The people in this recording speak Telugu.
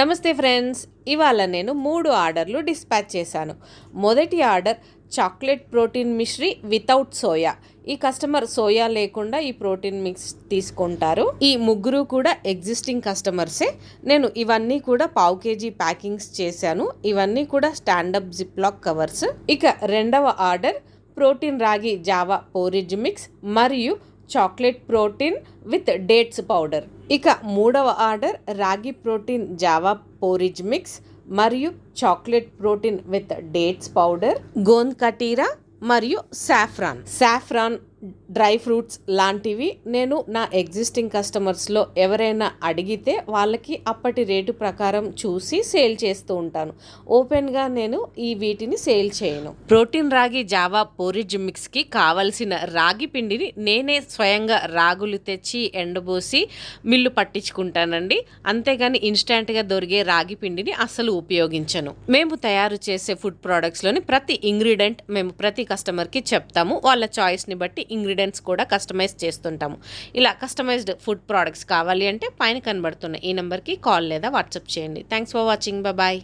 నమస్తే ఫ్రెండ్స్ ఇవాళ నేను మూడు ఆర్డర్లు డిస్పాచ్ చేశాను. మొదటి ఆర్డర్ చాక్లెట్ ప్రోటీన్ మిశ్రీ వితౌట్ సోయా. ఈ కస్టమర్ సోయా లేకుండా ఈ ప్రోటీన్ మిక్స్ తీసుకుంటారు. ఈ ముగ్గురు కూడా ఎగ్జిస్టింగ్ కస్టమర్సే నేను ఇవన్నీ కూడా పావు కేజీ ప్యాకింగ్స్ చేశాను. ఇవన్నీ కూడా స్టాండప్ జిప్లాక్ కవర్స్. ఇక రెండవ ఆర్డర్ ప్రోటీన్ రాగి జావా పోరిజ్ మిక్స్ మరియు chocolate protein with dates powder. ఇక మూడవ ఆర్డర్ రాగి ప్రోటీన్ జావా పోరిజ్ మిక్స్ మరియు chocolate protein with dates powder gond కటీరా మరియు సాఫ్రాన్. సాఫ్రాన్ డ్రై ఫ్రూట్స్ లాంటివి నేను నా ఎగ్జిస్టింగ్ కస్టమర్స్లో ఎవరైనా అడిగితే వాళ్ళకి అప్పటి రేటు ప్రకారం చూసి సేల్ చేస్తూ ఉంటాను. ఓపెన్గా నేను ఈ వీటిని సేల్ చేయను. ప్రోటీన్ రాగి జావా పోరిజ్ మిక్స్కి కావలసిన రాగి పిండిని నేనే స్వయంగా రాగులు తెచ్చి ఎండబోసి మిల్లు పట్టించుకుంటానండి. అంతేగాని ఇన్స్టెంట్గా దొరికే రాగి పిండిని అస్సలు ఉపయోగించను. మేము తయారు చేసే ఫుడ్ ప్రోడక్ట్స్లోని ప్రతి ఇంగ్రీడియంట్ మేము ప్రతి కస్టమర్కి చెప్తాము. వాళ్ళ చాయిస్ని బట్టి ఇంగ్రీడియంట్స్ కూడా కస్టమైజ్ చేస్తుంటాము. ఇలా కస్టమైజ్డ్ ఫుడ్ ప్రోడక్ట్స్ కావాలి అంటే పైన కనబడుతున్న ఈ నెంబర్కి కాల్ లేదా వాట్సాప్ చేయండి. Thanks for watching. బాయ్